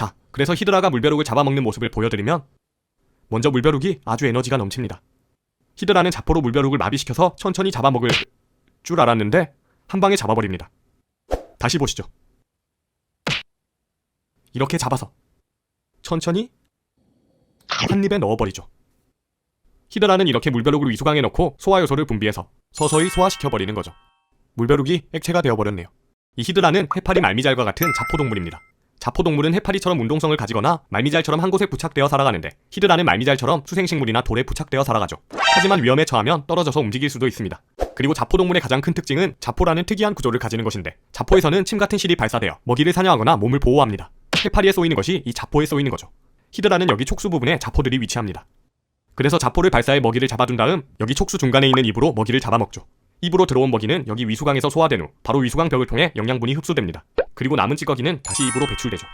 자, 그래서 히드라가 물벼룩을 잡아먹는 모습을 보여드리면 먼저 물벼룩이 아주 에너지가 넘칩니다. 히드라는 자포로 물벼룩을 마비시켜서 천천히 잡아먹을 줄 알았는데 한 방에 잡아버립니다. 다시 보시죠. 이렇게 잡아서 천천히 한 입에 넣어버리죠. 히드라는 이렇게 물벼룩을 위수강에 넣고 소화 요소를 분비해서 서서히 소화시켜버리는 거죠. 물벼룩이 액체가 되어버렸네요. 이 히드라는 해파리 말미잘과 같은 자포동물입니다. 자포동물은 해파리처럼 운동성을 가지거나 말미잘처럼 한 곳에 부착되어 살아가는데 히드라는 말미잘처럼 수생식물이나 돌에 부착되어 살아가죠. 하지만 위험에 처하면 떨어져서 움직일 수도 있습니다. 그리고 자포동물의 가장 큰 특징은 자포라는 특이한 구조를 가지는 것인데 자포에서는 침 같은 실이 발사되어 먹이를 사냥하거나 몸을 보호합니다. 해파리에 쏘이는 것이 이 자포에 쏘이는 거죠. 히드라는 여기 촉수 부분에 자포들이 위치합니다. 그래서 자포를 발사해 먹이를 잡아둔 다음 여기 촉수 중간에 있는 입으로 먹이를 잡아먹죠. 입으로 들어온 먹이는 여기 위수강에서 소화된 후 바로 위수강 벽을 통해 영양분이 흡수됩니다. 그리고 남은 찌꺼기는 다시 입으로 배출되죠.